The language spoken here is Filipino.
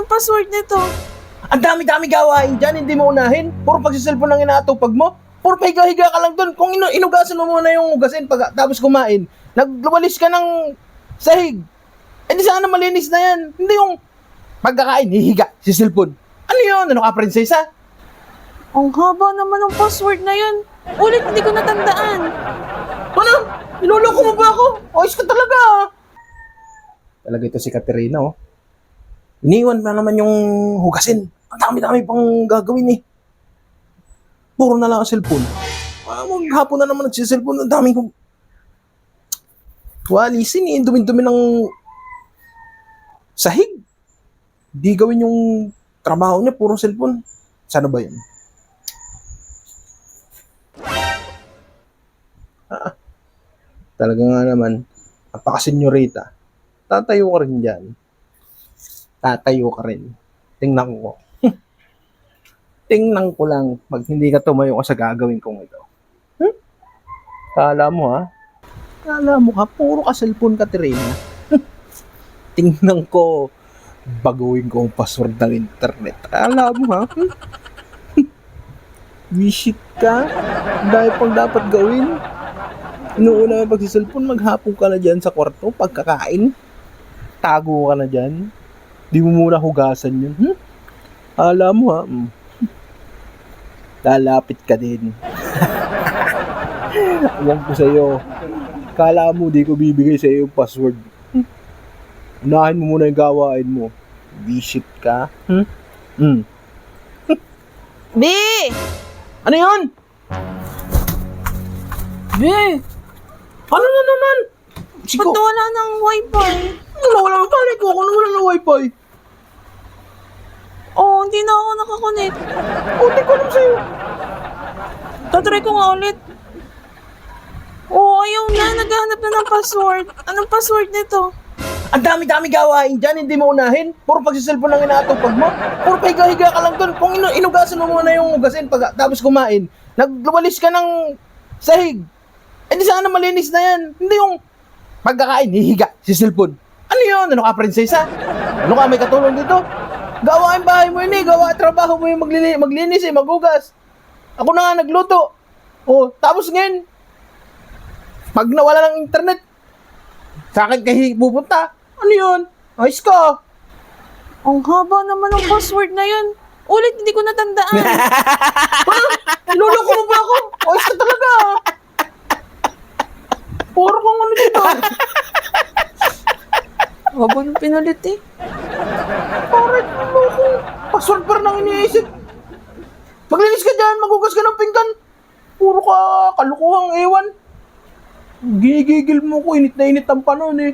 Anong password nito? Ang dami-dami gawain dyan, hindi mo unahin. Puro pagsiselfon lang inaatupag mo. Puro pahiga-higa ka lang doon. Kung inu inugasan mo muna yung ugasin pag tapos kumain, nagluwalis ka ng sahig. Eh di sana malinis na yan. Hindi yung pagkakain, hihiga, si cellphone. Ano yun? Ano ka, prinsesa? Ang haba naman ng password na yun. Ulit, hindi ko natandaan. Ano? Niloloko mo ba ako? Oyos ka talaga ah. Talaga ito si Katerina oh. Iniwan na naman yung hugasin. Ang dami-dami pang gagawin eh. Puro na lang ang cellphone. Ah, maghapon na naman nagsiselfone. Ang daming kong... Walisin eh. Dumi-dumi ng sahig. Di gawin yung trabaho niya. Puro cellphone. Sana ba yun? Talaga nga naman, napaka-senyorita. Tatayo ka rin dyan. Tatayo ka rin. Tingnan ko. Tingnan ko lang pag hindi ka tumayo ka sa gagawin kong ito. Hmm? Kala mo ha? Kala mo ka, puro ka cellphone ka, Terena. Tingnan ko, baguhin ko ang password ng internet. Kala mo ha? Hmm? Visit ka? Dahil pang dapat gawin. Inuuna pag si cellphone, maghapon ka na dyan sa kwarto, pagkakain. Tago ka na dyan. Di mo muna hugasan yun. Hmm? Alam mo ha, hmm. lalapit ka din. Alam ko sa'yo. Kala mo di ko bibigay sa'yo yung password. Hmm? Unahin mo muna yung gawain mo. Visit ka. Hmm? Hmm. B! Ano yun? B! Ano na naman? Siko. Ba't wala ng wifi? Wala, wala. Balik ko ako nung wala na wifi. Hindi na ako nakakonect. Uti ko alam sa'yo. Tatry ko nga ulit. Oh, ayaw na. Naghahanap na ng password. Anong password nito? Ang dami-dami gawain dyan, hindi mo unahin. Puro pagsiselfon lang inaatupag mo. Puro pahiga-higa ka lang doon. Kung inu inugasan mo muna yung ugasin pag tapos kumain, nagluwalis ka ng sahig. Eh di sana malinis na yan. Hindi yung pagkakain, hihiga, si cellphone. Ano yun? Ano ka, prinsesa? Ano ka, may katulong dito? Gawain bahay mo yun eh. Gawa trabaho mo yung maglini maglinis eh, magugas. Ako na nga nagluto. Oh, tapos ngayon, pag nawala ng internet, sa akin kahi pupunta. Ano yun? Ayos ka. Ang haba naman ng password na yun. Ulit, hindi ko natandaan. Niloloko mo ba ako? Ayos ka talaga. Puro kang ano dito. Haba nung pinalit eh. Bakit loko? Password pa rin ang iniisip. Maglinis ka dyan, magugas ka ng pinggan. Puro ka kalukuhang ewan. Ginigigil mo ko, init na init ang panahon eh.